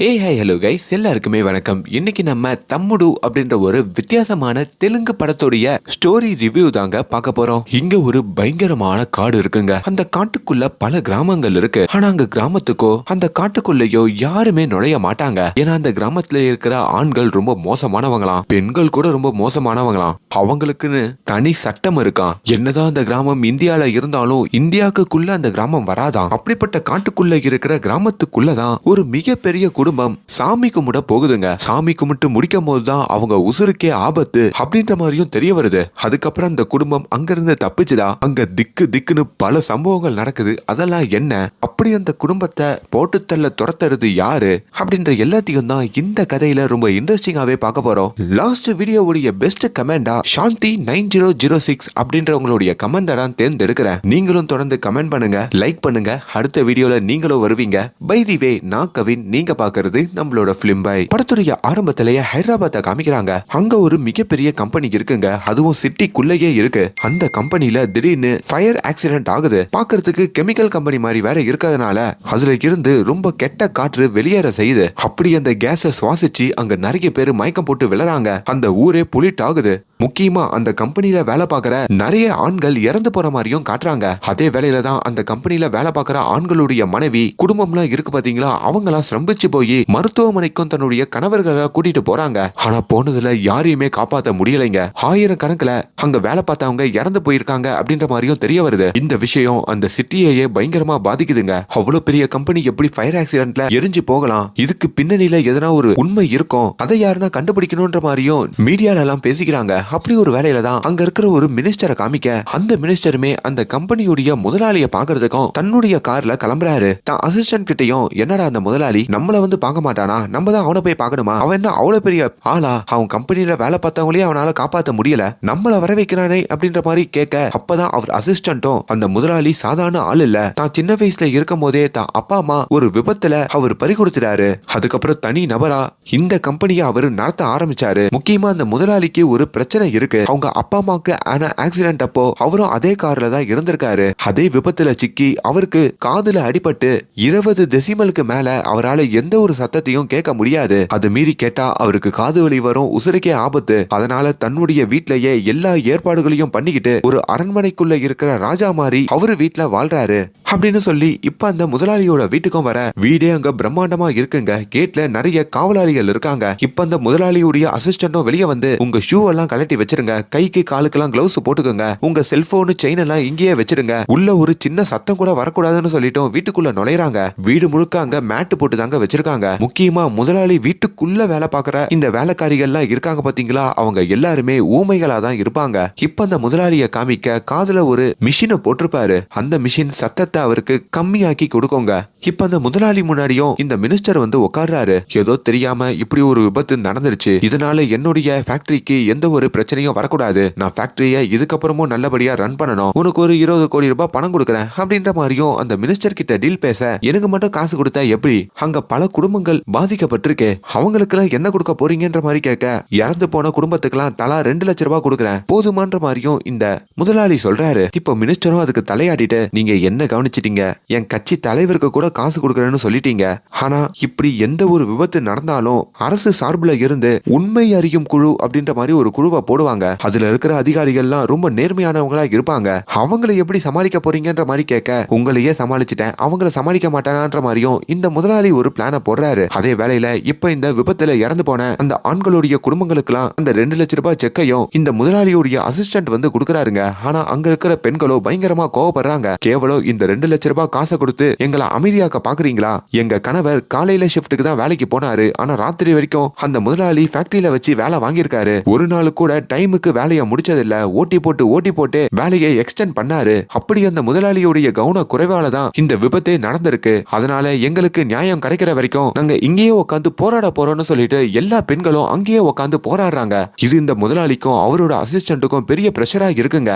ஏ high hello guys எல்லாருக்குமே வணக்கம். இன்னைக்கு நம்ம தம்முடு அப்படின்ற ஒரு வித்தியாசமான தெலுங்கு படத்துடைய ஸ்டோரி ரிவ்யூ தாங்க பார்க்க போறோம். இங்க ஒரு பயங்கரமான காடு இருக்குங்க. அந்த காட்டுக்குள்ள பல கிராமங்கள் இருக்கு. ஆனா அங்க கிராமத்துக்கோ அந்த காட்டுக்குள்ளயோ யாருமே நுழைய மாட்டாங்க. ஏன்னா அந்த கிராமத்துல இருக்கிற ஆண்கள் ரொம்ப மோசமானவங்களாம். பெண்கள் கூட ரொம்ப மோசமானவங்களாம். அவங்களுக்குன்னு தனி சட்டம் இருக்கான் என்னதான் அந்த கிராமம் இந்தியால இருந்தாலும் இந்தியாவுக்குள்ள அந்த கிராமம் வராதாம் அப்படிப்பட்ட காட்டுக்குள்ள இருக்கிற கிராமத்துக்குள்ளதான் ஒரு மிகப்பெரிய குடும்பம் சாமி கும்பிட போகுதுங்க. சாமி கும்பிட்டு முடிக்கும் போதுதான் அவங்க உசுருக்கே ஆபத்து அப்படின்ற மாதிரியும் தெரிய வருது. அதுக்கப்புறம் அந்த குடும்பம் அங்கிருந்து தப்பிச்சுதா? அங்க திக்கு திக்குன்னு பல சம்பவங்கள் நடக்குது. அதெல்லாம் என்ன? அப்படி அந்த குடும்பத்தை போட்டு தள்ள துரத்துறது யாரு? அப்படின்ற எல்லாத்தையும் தான் இந்த கதையில ரொம்ப இன்ட்ரெஸ்டிங்காவே பார்க்க போறோம். லாஸ்ட் வீடியோவுடைய best கமெண்டா Shanthi nine zero zero six அப்படின்றவங்களுடைய comment தான் தேர்ந்தெடுக்கிறேன். நீங்களும் தொடர்ந்து கமெண்ட் பண்ணுங்க லைக் பண்ணுங்க. அடுத்த வீடியோல நீங்களும் வருவீங்க. பை தி வே நான் கவின். நீங்க பாக்குறது நம்மளோட பிலிம் பை. படத்துடைய ஆரம்பத்திலேயே ஹைதராபாத்தை காமிக்கிறாங்க. அங்க ஒரு மிகப்பெரிய கம்பெனி இருக்குங்க. அதுவும் சிட்டிக்குள்ளேயே இருக்கு. அந்த கம்பெனில திடீர்னு ஃபயர் ஆக்சிடென்ட் ஆகுது. பாக்குறதுக்கு கெமிக்கல் கம்பெனி மாதிரி வேற இருக்கிறதுனால அதுல இருந்து ரொம்ப கெட்ட காற்று வெளியேற செய்யுது. அப்படி அந்த கேஸை சுவாசிச்சு அங்க நிறைய பேர் மயக்கம் போட்டு விழறாங்க. அந்த ஊரே புலிட் ஆகுது முக்கியமா அந்த கம்பெனில வேலை பார்க்குற நிறைய ஆண்கள் இறந்து போற மாதிரியும் காட்டுறாங்க. அதே வேலையில தான் அந்த கம்பெனில வேலை பார்க்குற ஆண்களுடைய மனைவி குடும்பம்லாம் இருக்கு பாத்தீங்களா? அவங்களாம் சிரம்பிச்சு போய் மருத்துவமனைக்கும் தன்னுடைய கணவர்களை கூட்டிட்டு போறாங்க. ஆனா போனதுல யாரையுமே காப்பாத்த முடியலைங்க. ஆயிரம் கணக்குல அங்க வேலை பார்த்தவங்க இறந்து போயிருக்காங்க அப்படின்ற மாதிரியும் தெரிய வருது. இந்த விஷயம் அந்த சிட்டியையே பயங்கரமா பாதிக்குதுங்க. அவ்வளவு பெரிய கம்பெனி எப்படி ஃபயர் ஆக்சிடென்ட்ல எரிஞ்சு போகலாம்? இதுக்கு பின்னணியில எதனா ஒரு உண்மை இருக்கும்? அதை யாருன்னா கண்டுபிடிக்கணும்ன்ற மாதிரியும் மீடியால எல்லாம் பேசிக்கிறாங்க. அப்படி ஒரு வேலையில தான் அங்க இருக்கிற ஒரு மினிஸ்டரை காமிக்க அந்த மினிஸ்டருமே அந்த கம்பெனியுடைய முதலாளிய பாக்குறதுக்கும் தன்னுடைய கார்ல கிளம்புறாரு. தான் அசிஸ்டன்ட் கிட்டையும் என்னடா அந்த முதலாளி? நம்மள வந்து பார்க்க மாட்டானா நம்ம தான் அவனை போய் பார்க்கணுமா? அவன் என்ன அவ்வளவு பெரிய ஆளா? அவன் கம்பெனியில வேலை பார்த்தவங்களே அவனால காப்பாத்த முடியல. நம்மள வர வைக்கிறானே அப்படின்ற மாதிரி கேட்க அப்பதான் அவர் அசிஸ்டன்ட்டும் அந்த முதலாளி சாதாரண ஆள் இல்ல. தான் சின்ன வயசுல இருக்கும் போதே தான் அப்பா அம்மா ஒரு விபத்துல அவர் பறி கொடுத்துட்டாரு. அதுக்கப்புறம் தனி நபரா இந்த கம்பெனியை அவர் நடத்த ஆரம்பிச்சாரு. முக்கியமா அந்த முதலாளிக்கு ஒரு பிரச்சனை இருக்கு. அவங்க அப்பா அம்மாவுக்கு ஆன ஆக்சிடென்ட் அப்போ அவரும் அதே கார்ல தான் இருந்திருக்காரு. அதே விபத்துல சிக்கி அவருக்கு காதுல அடிபட்டு இருபது டெசிமலுக்கு மேல அவரால எந்த ஒரு சத்தத்தையும் கேட்க முடியாது. அது மீறி கேட்டா அவருக்கு காது வலி வரும் உசுருக்கே ஆபத்து. அதனால தன்னுடைய வீட்லயே எல்லா ஏற்பாடுகளையும் பண்ணிக்கிட்டு ஒரு அரண்மனைக்குள்ள இருக்கிற ராஜா மாதிரி அவரு வீட்டுல வாழ்றாரு. அப்படின்னு சொல்லி இப்ப அந்த முதலாளியோட வீட்டுக்கும் வர வீடே அங்க பிரம்மாண்டமா இருக்குங்க. கேட்ல நிறைய காவலாளிகள் இருக்காங்க. இப்ப அந்த முதலாளியுடைய அசிஸ்டன்டும் வெளியே வந்து உங்க ஷூ எல்லாம் கழட்டி வச்சிருங்க. கைக்கு காலுக்கெல்லாம் கிளவுஸ் போட்டுக்கோங்க. உங்க செல்போனு செயின் எல்லாம் இங்கேயே வச்சிருங்க. உள்ள ஒரு சின்ன சத்தம் கூட வரக்கூடாதுன்னு சொல்லிட்டோம் வீட்டுக்குள்ள நுழையறாங்க. வீடு முழுக்க அங்க மேட்டு போட்டு தாங்க வச்சிருக்காங்க. முக்கியமா முதலாளி வீட்டுக்குள்ள வேலை பார்க்குற இந்த வேலைக்காரிகள்லாம் இருக்காங்க பாத்தீங்களா அவங்க எல்லாருமே ஊமைகளா தான் இருப்பாங்க. இப்ப அந்த முதலாளிய காமிக்க காதுல ஒரு மிஷினை போட்டிருப்பாரு. அந்த மிஷின் சத்தத்தை அவருக்கு கம்மியாக்கி கொடுக்கோங்க. இப்ப அந்த முதலாளி முன்னாடியும் இந்த மினிஸ்டர் வந்து உட்கார்றாரு. ஏதோ தெரியாம இப்படி ஒரு விபத்து நடந்துருச்சு. இதனால என்னுடைய ஃபேக்டரிக்கு எந்த ஒரு பிரச்சனையும் வரக்கூடாது. நான் ஃபேக்டரியை இதுக்கப்புறமும் நல்லபடியா ரன் பண்ணணும். உனக்கு ஒரு இருபது கோடி ரூபாய் பணம் கொடுக்குறேன் அப்படின்ற மாதிரியும் அந்த மினிஸ்டர் கிட்ட டீல் பேச எனக்கு மட்டும் காசு கொடுத்தா எப்படி? அங்க பல குடும்பங்கள் பாதிக்கப்பட்டிருக்கு. அவங்களுக்குலாம் என்ன கொடுக்க போறீங்கன்ற மாதிரி கேட்க இறந்து போன குடும்பத்துக்கெல்லாம் தலா ரெண்டு லட்ச ரூபாய் கொடுக்குறேன் போதுமான்ற மாதிரியும் இந்த முதலாளி சொல்றாரு. இப்போ மினிஸ்டரும் அதுக்கு தலையாடிட்டு நீங்க என்ன கவனிச்சிட்டீங்க? என் கட்சி தலைவருக்கு கூட காசு கொடுக்குறேன்னு சொல்லிட்டீங்க. ஆனா இப்படி எந்த ஒரு விபத்து நடந்தாலும் அரசு சார்பில் இருந்து உண்மை அறியும் குழு அப்படின்ற மாதிரி ஒரு குழுவை போடுவாங்க. அதுல இருக்கிற அதிகாரிகள்லாம் ரொம்ப நேர்மையானவங்களா இருப்பாங்க. அவங்களை எப்படி சமாளிக்க போறீங்கன்ற மாதிரி கேட்க உங்களையே சமாளிச்சிட்டேன் அவங்கள சமாளிக்க மாட்டானான்ற மாதிரியும் இந்த முதலாளி ஒரு பிளான போடுறாரு. அதே வேலையில இப்ப இந்த விபத்துல இறந்து போன அந்த ஆண்களுடைய குடும்பங்களுக்கெல்லாம் அந்த ரெண்டு லட்ச ரூபாய் செக்கையும் இந்த முதலாளியுடைய அசிஸ்டன்ட் வந்து கொடுக்குறாருங்க. ஆனா அங்க இருக்கிற பெண்களோ பயங்கரமா கோவப்படுறாங்க. கேவலம் இந்த ரெண்டு லட்ச ரூபாய் காசை கொடுத்து எங்களை அமைதியாக்க பாக்குறீங்களா? எங்க கணவர் காலையில ஷிஃப்ட்டுக்கு தான் வேலைக்கு போனாரு. ஆனா ராத்திரி வரைக்கும் அந்த முதலாளி ஃபேக்டரியில வச்சு வேலை வாங்கியிருக்காரு. ஒரு நாள் கூட டைமுக்கு வேலையை முடிச்சதில்ல. ஓட்டி போட்டு ஓட்டி போட்டு வேலையை எக்ஸ்டெண்ட் பண்ணாரு. அப்படி அந்த முதலாளியுடைய கவன குறைவால தான் இந்த விபத்தே நடந்திருக்கு. அதனால எங்களுக்கு நியாயம் கிடைக்கிற வரைக்கும் நாங்க இங்கேயே உட்காந்து போராட போறோம்னு சொல்லிட்டு எல்லா பெண்களும் அங்கேயே உட்காந்து போராடுறாங்க. இது இந்த முதலாளிக்கும் அவரோட அசிஸ்டன்ட்டுக்கும் பெரிய பிரஷரா இருக்குங்க.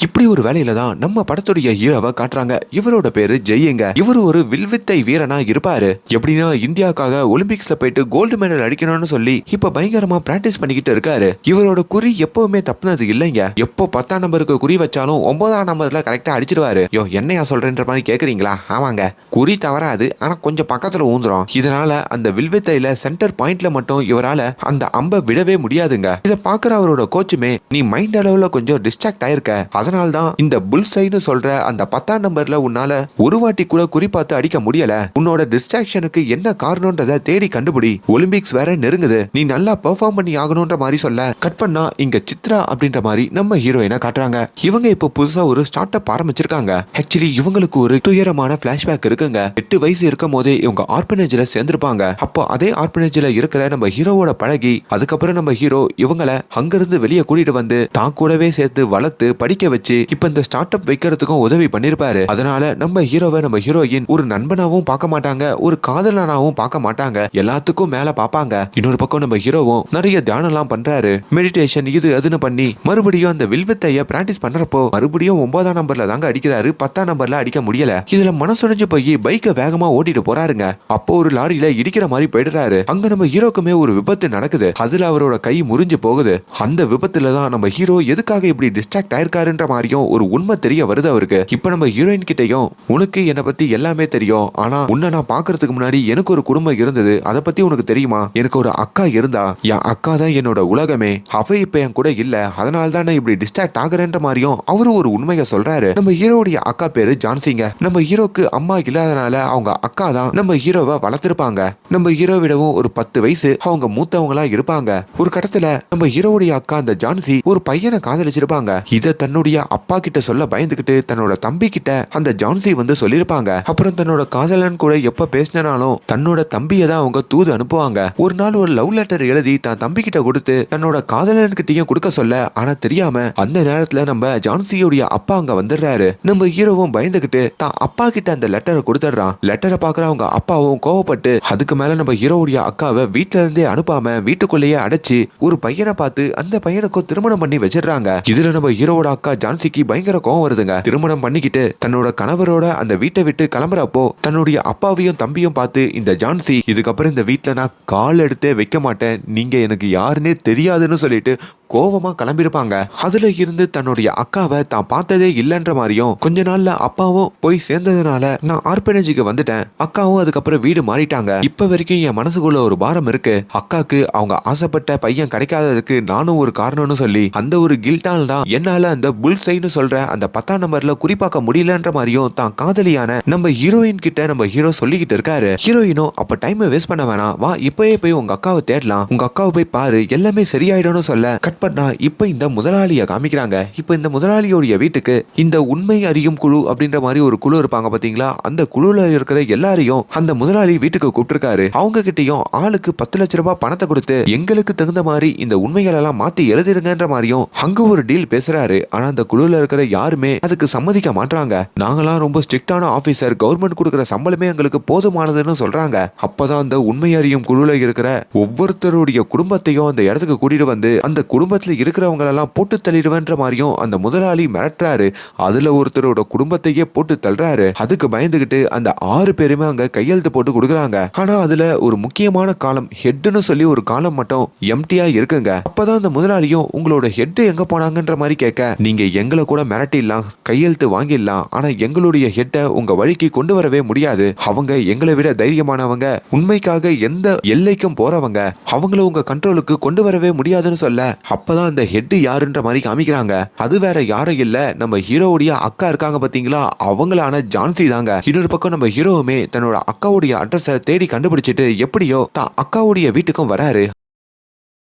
இப்படி ஒரு வேலையில தான் நம்ம படத்துடைய ஹீரோவை காட்டுறாங்க. இவரோட பேரு ஜெய்யங்க இவர் ஒரு வில்வித்தை வீரனா இருப்பாரு. எப்படின்னா இந்தியாவுக்காக ஒலிம்பிக்ஸ்ல போயிட்டு கோல்டு மெடல் அடிக்கணும்னு சொல்லி இப்ப பயங்கரமா பிராக்டிஸ் பண்ணிக்கிட்டு இருக்காரு. இவரோட குறி எப்பவுமே தப்புனது இல்லைங்க. எப்போ பத்தாம் நம்பருக்கு குறி வச்சாலும் ஒன்பதாம் நம்பர்ல கரெக்டா அடிச்சிருவாரு. யோ என்னையா சொல்றேன்ற மாதிரி கேக்குறீங்களா? ஆமாங்க. குறி தவறாது ஆனா கொஞ்சம் பக்கத்துல ஊந்துரும். இதனால அந்த வில்வித்தையில சென்டர் பாயிண்ட்ல மட்டும் இவரால அந்த அம்பை விடவே முடியாதுங்க. இதை பாக்குற அவரோட கோச்சுமே நீ மைண்ட் அளவுல கொஞ்சம் டிஸ்ட்ராக்ட் ஆயிருக்க. அதனால தான் இந்த புல்சைன்னு சொல்ற அந்த பத்தாம் நம்பர்ல உன்னால ஒரு வாட்டி கூட குறி பார்த்து அடிக்க முடியல. உன்னோட டிஸ்ட்ராக்ஷனுக்கு என்ன காரணம்ன்றத தேடி கண்டுபிடி. ஒலிம்பிக்ஸ் வேற நெருங்குது. நீ நல்லா பெர்ஃபார்ம் பண்ணி ஆகணும்ன்ற மாதிரி சொல்ல. கட் பண்ணா இங்க சித்ரா அப்படின்ற மாதிரி நம்ம ஹீரோயினை காட்டுறாங்க. இவங்க இப்போ புதுசா ஒரு ஸ்டார்ட் அப் ஆரம்பிச்சிருக்காங்க. ஆக்சுவலி இவங்களுக்கு ஒரு துயரமான பிளாஷ்பேக் இருக்குங்க. எட்டு வயசு இருக்கும் போதே இவங்க ஆர்பனேஜ்ல சேர்ந்திருப்பாங்க. அப்போ அதே ஆர்பனேஜ்ல இருக்கிற நம்ம ஹீரோவோட பழகி அதுக்கப்புறம் நம்ம ஹீரோ இவங்களை அங்கிருந்து வெளியே கூட்டிட்டு வந்து தான் கூடவே சேர்த்து வளர்த்து படிக்க வச்சு இப்ப இந்த ஸ்டார்ட் அப் வைக்கிறதுக்கும் உதவி பண்ணிருப்பாரு. அதனால நம்ம ஹீரோவை நம்ம ஹீரோயின் ஒரு நண்பனாவும் பார்க்க மாட்டாங்க ஒரு காதலனாவும் பார்க்க மாட்டாங்க. எல்லாத்துக்கும் மேல பார்ப்பாங்க. இன்னொரு பக்கம் நம்ம ஹீரோவும் நிறைய தியானம்லாம் பண்றாரு. மெடிடேஷன் இது அதுன்னு பண்ணி மறுபடியும் அந்த வில்வித்தைய பிராக்டிஸ் பண்றப்போ மறுபடியும் ஒன்பதாம் நம்பர்ல தாங்க அடிக்கிறாரு. பத்தாம் நம்பர்ல அடிக்க முடியல. இதுல மனசுடைஞ்சு போய் பைக்கை வேகமா ஓட்டிட்டு போறாருங்க. அப்போ ஒரு லாரியில இடிக்கிற மாதிரி போயிடுறாரு. அங்க நம்ம ஹீரோக்குமே ஒரு விபத்து நடக்குது. அதுல அவரோட கை முறிஞ்சு போகுது. அந்த விபத்துல தான் நம்ம ஹீரோ எதுக்காக இப்படி டிஸ்ட்ராக்ட் ஆயிருக்காருன்ற மாதிரியும் ஒரு உண்மை தெரிய வருது அவருக்கு. இப்ப நம்ம ஹீரோயின் கிட்டயும் உனக்கு என்னை பத்தி எல்லாமே தெரியும். ஆனா உன்னை நான் பாக்குறதுக்கு முன்னாடி எனக்கு ஒரு குடும்பம் இருந்தது. அதை பத்தி உனக்கு தெரியுமா? எனக்கு ஒரு அக்கா இருந்தா என் அக்கா தான் என்னோட உலகமே. அவ இப்ப என் கூட இல்ல. அதனால தான் நான் இப்படி டிஸ்ட்ராக்ட் ஆகுறேன்ற மாதிரியும் அவரு ஒரு உண்மையை சொல்றாரு. நம்ம ஹீரோடைய அக்கா பேரு ஜான்சிங்க. நம்ம ஹீரோக்கு அம்மா இல்லாதனால அவங்க அக்கா தான் நம்ம ஹீரோவை வளர்த்திருப்பாங்க. நம்ம ஹீரோவிடவும் ஒரு பத்து வயசு அவங்க மூத்தவங்களா இருப்பாங்க. ஒரு கட்டத்துல நம்ம ஹீரோவுடைய அக்கா அந்த ஜான்சி ஒரு பையனை காதலிச்சிருப்பாங்க. இதை தன்னோட தன்னுடைய அப்பா கிட்ட சொல்ல பயந்துகிட்டு தன்னோட தம்பி கிட்ட அந்த ஜான்சி வந்து சொல்லிருப்பாங்க அப்புறம் தன்னோட காதலன் கூட எப்ப பேசினாலும் தன்னோட தம்பியை தான் அவங்க தூது அனுப்புவாங்க. ஒரு நாள் ஒரு லவ் லெட்டர் எழுதி தான் தம்பி கிட்ட கொடுத்து தன்னோட காதலன் கிட்டயும் கொடுக்க சொல்ல ஆனா தெரியாம அந்த நேரத்துல நம்ம ஜான்சியோடைய அப்பா அங்க வந்துடுறாரு. நம்ம ஹீரோவும் பயந்துகிட்டு தான் அப்பா கிட்ட அந்த லெட்டரை கொடுத்துடுறான். லெட்டரை பாக்குற அவங்க அப்பாவும் கோவப்பட்டு அதுக்கு மேல நம்ம ஹீரோவுடைய அக்காவை வீட்டுல இருந்தே அனுப்பாம வீட்டுக்குள்ளேயே அடைச்சு ஒரு பையனை பார்த்து அந்த பையனுக்கும் திருமணம் பண்ணி வச்சிடுறாங்க. இதுல நம்ம ஹீரோவோட அக்கா ஜான்சிக்கு பயங்கர கோவம் வருதுங்க. திருமணம் பண்ணிக்கிட்டு தன்னோட கணவரோட அந்த வீட்டை விட்டு கிளம்புறப்போ தன்னுடைய அப்பாவையும் தம்பியும் பார்த்து இந்த ஜான்சி இதுக்கப்புறம் இந்த வீட்ல நான் கால் எடுத்தே வைக்க மாட்டேன். நீங்க எனக்கு யாருன்னே தெரியாதுன்னு சொல்லிட்டு கோவமா கிளம்பியிருப்பாங்க அதுல இருந்து தன்னுடைய அக்காவை தான் பார்த்ததே இல்லைன்ற மாதிரியும் கொஞ்ச நாள்ல அப்பாவும் போய் சேர்ந்ததுனால நான் ஆர்பனேஜுக்கு வந்துட்டேன். அக்காவும் அதுக்கப்புறம் வீடு மாறிட்டாங்க. இப்ப வரைக்கும் என் மனசுக்குள்ள ஒரு பாரம் இருக்கு. அக்காக்கு அவங்க ஆசைப்பட்ட பையன் கிடைக்காததுக்கு நானும் ஒரு காரணம்னு சொல்லி அந்த ஒரு கில்டால் தான் என்னால அந்த புல் சைன்னு சொல்ற அந்த பத்தாம் நம்பர்ல குறிப்பாக்க முடியலன்ற மாதிரியும் தான் காதலியான நம்ம ஹீரோயின் கிட்ட நம்ம ஹீரோ சொல்லிக்கிட்டு இருக்காரு. ஹீரோயினும் அப்ப டைம் வேஸ்ட் பண்ண வேணாம். வா இப்பயே போய் உங்க அக்காவை தேடலாம். உங்க அக்காவை போய் பாரு. எல்லாமே சரியாயிடும்னு சொல்ல கட் பண்ணா இப்போ இந்த முதலாளியை காமிக்கிறாங்க. இப்ப இந்த முதலாளியோடைய வீட்டுக்கு இந்த உண்மை அறியும் குழு அப்படின்ற மாதிரி ஒரு குழு இருப்பாங்க பாத்தீங்களா? அந்த குழுல இருக்கிற எல்லாரையும் அந்த முதலாளி வீட்டுக்கு கூப்பிட்டுருக்காரு. அவங்க கிட்டயும் ஆளுக்கு பத்து லட்ச ரூபாய் பணத்தை கொடுத்து எங்களுக்கு தகுந்த மாதிரி இந்த உண்மைகள் எல்லாம் மாத்தி எழுதிடுங்கன்ற மாதிரியும் அங்க ஒரு டீல் பேசுறாரு. ஆனா அந்த குழுல இருக்கிற யாருமே அதுக்கு சம்மதிக்க மாட்றாங்க. நாங்களாம் ரொம்ப ஸ்ட்ரிக்டான ஆபீசர். கவர்மெண்ட் கொடுக்குற சம்பளமே எங்களுக்கு போதுமானதுன்னு சொல்றாங்க. அப்பதான் அந்த உண்மை அறியும் குழுல இருக்கிற ஒவ்வொருத்தருடைய குடும்பத்தையும் அந்த இடத்துக்கு கூட்டிட்டு வந்து அந்த குடும்பத்தில் இருக்கிறவங்களெல்லாம் போட்டு தள்ளிடுவேன்ற மாதிரியும் அந்த முதலாளி மிரட்டுறாரு. அதுல ஒருத்தரோட குடும்பத்தையே போட்டு தள்ளுறாரு. அதுக்கு பயந்துகிட்டு அந்த ஆறு பேருமே அங்க கையெழுத்து போட்டு கொடுக்குறாங்க. ஆனா அதுல ஒரு முக்கியமான காலம் ஹெட்னு சொல்லி ஒரு காலம் மட்டும் எம்டியா இருக்குங்க. அப்பதான் அந்த முதலாளியும் உங்களோட ஹெட் எங்க போனாங்கன்ற மாதிரி கேட்க நீங்க எங்களை கூட மிரட்டிடலாம் கையெழுத்து வாங்கிடலாம். ஆனா எங்களுடைய ஹெட்டை உங்க வழிக்கு கொண்டு வரவே முடியாது. அவங்க எங்களை விட தைரியமானவங்க. உண்மைக்காக எந்த எல்லைக்கும் போறவங்க. அவங்கள உங்க கண்ட்ரோலுக்கு கொண்டு வரவே முடியாதுன்னு சொல்ல அப்பதான் அந்த ஹெட் யாருன்ற மாதிரி காமிக்கிறாங்க. அது வேற யாரும் இல்ல. நம்ம ஹீரோவுடைய அக்கா இருக்காங்க பாத்தீங்களா? அவங்களான ஜான்சி தாங்க. இன்னொரு பக்கம் நம்ம ஹீரோவுமே தன்னோட அக்காவுடைய அட்ரஸை தேடி கண்டுபிடிச்சிட்டு எப்படியோ தான் அக்காவுடைய வீட்டுக்கும் வராரு.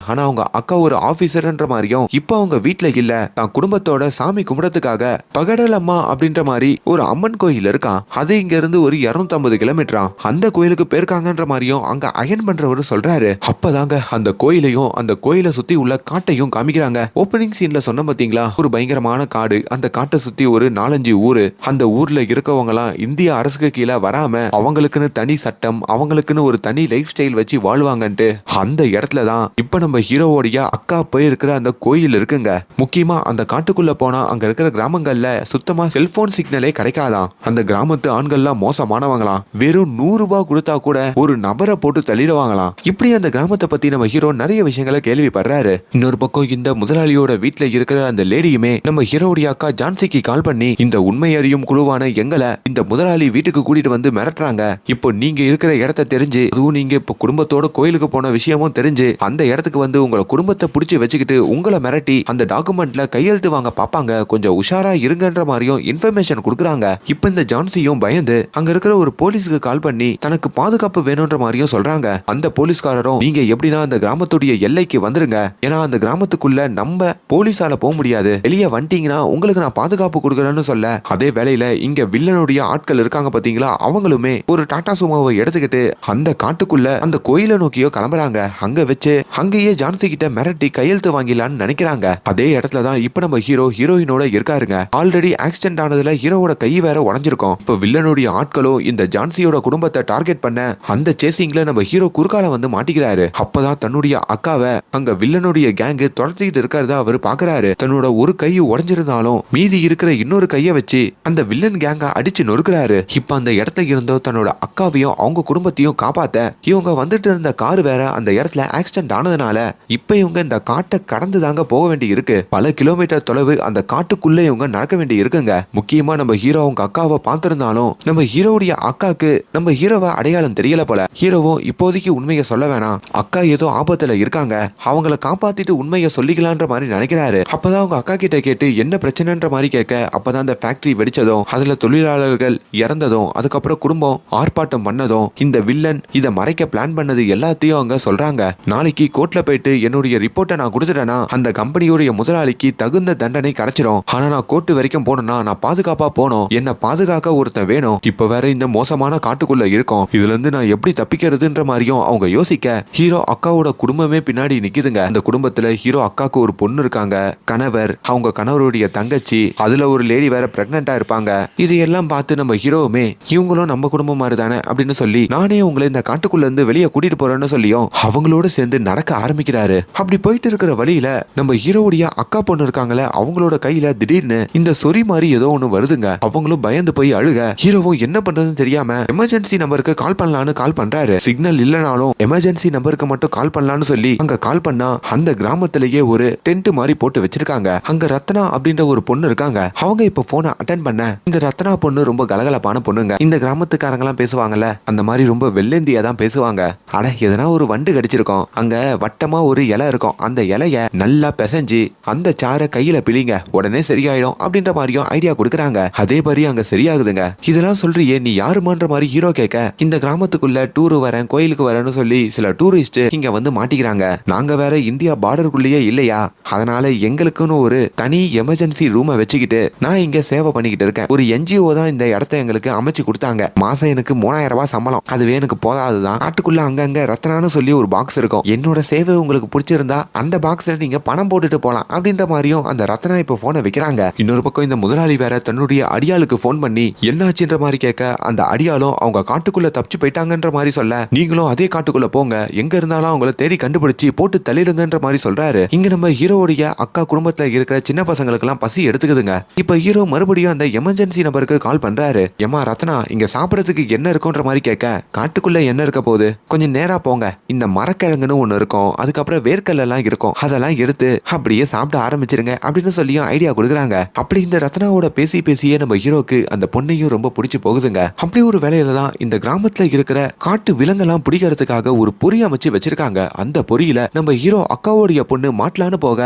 ஆனா அவங்க அக்கா ஒரு ஆபீசர்ன்ற மாதிரியும் இப்போ அவங்க வீட்டுல இல்ல. தான் குடும்பத்தோட சாமி கும்பிடத்துக்காக பகடல் அம்மா அப்படின்ற மாதிரி ஒரு அம்மன் கோயில் இருக்கான் அது இங்க இருந்து ஒரு 250 கிலோமீட்டரா அந்த கோயிலுக்கு போயிருக்காங்கன்ற மாதிரியும் அங்க அயன் பண்றவரு சொல்றாரு. அப்பதாங்க அந்த கோயிலையும் அந்த கோயிலை சுத்தி உள்ள காட்டையும் காமிக்கிறாங்க. ஓப்பனிங் சீன்ல சொன்ன பாத்தீங்களா? ஒரு பயங்கரமான காடு. அந்த காட்டை சுத்தி ஒரு நாலஞ்சு ஊரு. அந்த ஊர்ல இருக்கவங்க எல்லாம் இந்திய அரசுக்கு கீழே வராம அவங்களுக்குன்னு தனி சட்டம் அவங்களுக்குன்னு ஒரு தனி லைஃப் ஸ்டைல் வச்சு வாழ்வாங்கன்ட்டு அந்த இடத்துல தான் இப்ப நம்ம நம்ம ஹீரோவோடைய அக்கா போயிருக்கிற அந்த கோயில் இருக்குங்க. முக்கியமா அந்த காட்டுக்குள்ள போனா அங்க இருக்கிற கிராமங்கள்ல சுத்தமா செல்போன் சிக்னலே கிடைக்காதாம். அந்த கிராமத்து ஆண்கள்லாம் மோசமானவங்களாம். வெறும் நூறு ரூபாய் கொடுத்தா கூட ஒரு நபரை போட்டு தள்ளிடுவாங்களாம். இப்படி அந்த கிராமத்தை பத்தி நம்ம ஹீரோ நிறைய விஷயங்களை கேள்விப்படுறாரு. இன்னொரு பக்கம் இந்த முதலாளியோட வீட்டுல இருக்கிற அந்த லேடியுமே நம்ம ஹீரோவுடைய அக்கா ஜான்சிக்கு கால் பண்ணி இந்த உண்மை அறியும் குழுவான எங்களை இந்த முதலாளி வீட்டுக்கு கூட்டிட்டு வந்து மிரட்டுறாங்க. இப்போ நீங்க இருக்கிற இடத்த தெரிஞ்சு அதுவும் நீங்க இப்போ குடும்பத்தோட கோயிலுக்கு போன விஷயமும் தெரிஞ்சு அந்த இடத்துக்கு வந்து உங்களை குடும்பத்தை பிடிச்சி வச்சுக்கிட்டு உங்களை மிரட்டி அந்த டாக்குமெண்ட்ல கையெழுத்து வாங்க பார்ப்பாங்க. கொஞ்சம் உஷாரா இருங்கன்ற மாதிரியும் இன்ஃபர்மேஷன் கொடுக்குறாங்க. இப்போ இந்த ஜான்சியும் பயந்து அங்க இருக்கிற ஒரு போலீஸுக்கு கால் பண்ணி தனக்கு பாதுகாப்பு வேணும்ன்ற மாதிரியும் சொல்றாங்க. அந்த போலீஸ்காரரும் நீங்க எப்படின்னா அந்த கிராமத்துடைய எல்லைக்கு வந்துருங்க. ஏன்னா அந்த கிராமத்துக்குள்ள நம்ம போலீஸால போக முடியாது. வெளியே வந்துட்டீங்கன்னா உங்களுக்கு நான் பாதுகாப்பு கொடுக்குறேன்னு சொல்ல. அதே வேளையில இங்க வில்லனுடைய ஆட்கள் இருக்காங்க பாத்தீங்களா? அவங்களுமே ஒரு டாடா சுமாவை எடுத்துக்கிட்டு அந்த காட்டுக்குள்ள அந்த கோயிலை நோக்கியோ கிளம்புறாங்க. அங்க வச்சு அங்கேயே ஜானதி கிட்ட மிரட்டி கையெழுத்து வாங்கிலான்னு நினைக்கிறாங்க. அதே இடத்துல தான் இப்ப நம்ம ஹீரோ ஹீரோயினோட இருக்காருங்க. ஆல்ரெடி ஆக்சிடென்ட் ஆனதுல ஹீரோவோட கை வேற உடஞ்சிருக்கும். இப்ப வில்லனுடைய ஆட்களும் இந்த ஜான்சியோட குடும்பத்தை டார்கெட் பண்ண அந்த சேசிங்ல நம்ம ஹீரோ குறுக்கால வந்து மாட்டிக்கிறாரு. அப்பதான் தன்னுடைய அக்காவை அங்க வில்லனுடைய கேங்கு துரத்திக்கிட்டு இருக்கிறதா அவர் பாக்குறாரு. தன்னோட ஒரு கை உடஞ்சிருந்தாலும் மீதி இருக்கிற இன்னொரு கையை வச்சு அந்த வில்லன் கேங்க அடிச்சு நொறுக்குறாரு. இப்ப அந்த இடத்துல இருந்தோ தன்னோட அக்காவையும் அவங்க குடும்பத்தையும் காப்பாத்த இவங்க வந்துட்டு இருந்த கார் வேற அந்த இடத்துல ஆக்சிடென்ட் ஆனதுனால இப்ப இவங்க இந்த காட்டை கடந்து தாங்க போக வேண்டி இருக்கு. பல கிலோமீட்டர் தொலைவு அந்த காட்டுக்குள்ள இவங்க நடக்க வேண்டி இருக்குங்க. முக்கியமா நம்ம ஹீரோ அவங்க அக்காவை பார்த்திருந்தாலும் நம்ம ஹீரோவுடைய அக்காக்கு நம்ம ஹீரோவை அடையாளம் தெரியல போல. ஹீரோவும் இப்போதைக்கு உண்மையை சொல்ல வேணாம். அக்கா ஏதோ ஆபத்துல இருக்காங்க. அவங்கள காப்பாத்திட்டு உண்மையை சொல்லிக்கலான்ற மாதிரி நினைக்கிறாரு. அப்பதான் அவங்க அக்கா கிட்ட கேட்டு என்ன பிரச்சனைன்ற மாதிரி கேட்க அப்பதான் அந்த ஃபேக்டரி வெடிச்சதும் அதுல தொழிலாளர்கள் இறந்ததும் அதுக்கப்புறம் குடும்பம் ஆர்ப்பாட்டம் பண்ணதும் இந்த வில்லன் இதை மறைக்க பிளான் பண்ணது எல்லாத்தையும் அவங்க சொல்றாங்க. நாளைக்கு கோர்ட்ல போயிட்டு என்னுடைய ரிப்போர்ட்டை நான் கொடுத்துட்டேன்னா அந்த கம்பெனியோடைய முதலாளிக்கு தகுந்த தண்டனை கிடைச்சிரும். ஆனா நான் கோர்ட்டு வரைக்கும் போகணும்னா நான் பாதுகாப்பா போனோம் என்ன பாதுகாக்க ஒருத்தன் வேணும். இப்ப வேற இந்த மோசமான காட்டுக்குள்ள இருக்கோம். இதுல இருந்து நான் எப்படி தப்பிக்கிறதுன்ற மாதிரியும் அவங்க யோசிக்க ஹீரோ அக்காவோட குடும்பமே பின்னாடி நிக்குதுங்க. அந்த குடும்பத்துல ஹீரோ அக்காக்கு ஒரு பொண்ணு இருக்காங்க. கணவர் அவங்க கணவருடைய தங்கச்சி அதுல ஒரு லேடி வேற பிரெக்னெண்டா இருப்பாங்க. இது எல்லாம் பார்த்து நம்ம ஹீரோவுமே இவங்களும் நம்ம குடும்பம் மாதிரி தானே அப்படின்னு சொல்லி நானே உங்களை இந்த காட்டுக்குள்ள இருந்து வெளியே கூட்டிட்டு போறேன்னு சொல்லியும் அவங்களோட சேர்ந்து நடக்க ஆரம்பிக்கிறாரு. அப்படி போயிட்டு இருக்கிற வழியில நம்ம ஹீரோவுடைய அக்கா பொண்ணு இருக்காங்களே அவங்களோட கையில திடீர்னு இந்த சொறி மாதிரி ஏதோ ஒண்ணு வருதுங்க. அவங்களும் பயந்து போய் அழுக ஹீரோவும் என்ன பண்றதுன்னு தெரியாம எமர்ஜென்சி நம்பருக்கு கால் பண்ணலான்னு கால் பண்றாரு. சிக்னல் இல்லனாலும் எமர்ஜென்சி நம்பருக்கு மட்டும் கால் பண்ணலான்னு சொல்லி அங்க கால் பண்ணா அந்த கிராமத்திலேயே ஒரு டென்ட் மாதிரி போட்டு வச்சிருக்காங்க. அங்க ரத்னா அப்படின்ற ஒரு பொண்ணு இருக்காங்க. அவங்க இப்ப போனை அட்டன் பண்ண. இந்த ரத்னா பொண்ணு ரொம்ப கலகலப்பான பொண்ணுங்க. இந்த கிராமத்துக்காரங்க எல்லாம் பேசுவாங்கல்ல அந்த மாதிரி ரொம்ப வெள்ளந்தியா தான் பேசுவாங்க. அட எதனா ஒரு வண்டு கடிச்சிருக்கோம். அங்க வட்டமாக ஒரு இலை இருக்கும். அந்த இலைய நல்லா பிசைஞ்சு அந்த சாரை கையில பிழிங்க. உடனே சரியாயிடும் அப்படின்ற மாதிரியும் ஐடியா கொடுக்குறாங்க. அதே மாதிரி அங்க சரியாகுதுங்க. இதெல்லாம் சொல்றியே நீ யாருமான்ற மாதிரி ஹீரோ கேட்க இந்த கிராமத்துக்குள்ள டூர் வரேன் கோயிலுக்கு வரேன்னு சொல்லி சில டூரிஸ்ட் இங்க வந்து மாட்டிக்கிறாங்க. நாங்க வேற இந்தியா பார்டருக்குள்ளேயே இல்லையா? அதனால எங்களுக்குன்னு ஒரு தனி எமர்ஜென்சி ரூமை வச்சுக்கிட்டு நான் இங்க சேவை பண்ணிக்கிட்டு இருக்கேன். ஒரு என்ஜிஓ தான் இந்த இடத்த எங்களுக்கு அமைச்சு கொடுத்தாங்க. மாசம் எனக்கு மூணாயிரம் ரூபாய் சம்பளம். அதுவே எனக்கு போதாதுதான். நாட்டுக்குள்ள அங்கங்க ரத்னான்னு சொல்லி ஒரு பாக்ஸ் இருக்கும். என்னோட சேவை உங்களுக்கு பிடிச்சிருந்தா அந்த பாக்ஸ்ல நீங்க பணம் போட்டுட்டு போலாம் அப்படின்ற மாதிரியும் அந்த ரத்னா இப்ப போனை வைக்கிறாங்க. இன்னொரு பக்கம் இந்த முதலாளி வேற தன்னுடைய அடியாளுக்கு ஃபோன் பண்ணி என்னாச்சுன்ற மாதிரி கேட்க அந்த அடியாலும் அவங்க காட்டுக்குள்ள தப்பிச்சு போயிட்டாங்கன்ற மாதிரி சொல்ல நீங்களும் அதே காட்டுக்குள்ள போங்க எங்க இருந்தாலும் அவங்கள தேடி கண்டுபிடிச்சு போட்டு தள்ளிடுங்கன்ற மாதிரி சொல்றாரு. இங்க நம்ம ஹீரோவுடைய அக்கா குடும்பத்துல இருக்கிற சின்ன பசங்களுக்கு எல்லாம் பசி எடுத்துக்குதுங்க. இப்ப ஹீரோ மறுபடியும் அந்த எமர்ஜென்சி நம்பருக்கு கால் பண்றாரு. எம்மா ரத்னா இங்க சாப்பிடறதுக்கு என்ன இருக்குன்ற மாதிரி கேட்க காட்டுக்குள்ள என்ன இருக்க போகுது? கொஞ்சம் நேரா போங்க. இந்த மரக்கிழங்குன்னு ஒண்ணு இருக்கும். அதுக்கப்புறம் வேர்க்கல்லாம் இருக்கும். அதெல்லாம் எடுத்து அப்படியே சாப்பிட ஆரம்பிச்சிருங்க அப்படின்னு சொல்லியும் ஐடியா கொடுக்குறாங்க. அப்படி இந்த ரத்னாவோட பேசி பேசியே நம்ம ஹீரோக்கு அந்த பொண்ணையும் ரொம்ப பிடிச்சு போகுதுங்க. அப்படி ஒரு வேலையில தான் இந்த கிராமத்துல இருக்கிற காட்டு விலங்கெல்லாம் பிடிக்கிறதுக்காக ஒரு பொறி அமைச்சு வச்சிருக்காங்க. அந்த பொறியில நம்ம ஹீரோ அக்காவோடைய பொண்ணு மாட்டலான்னு போக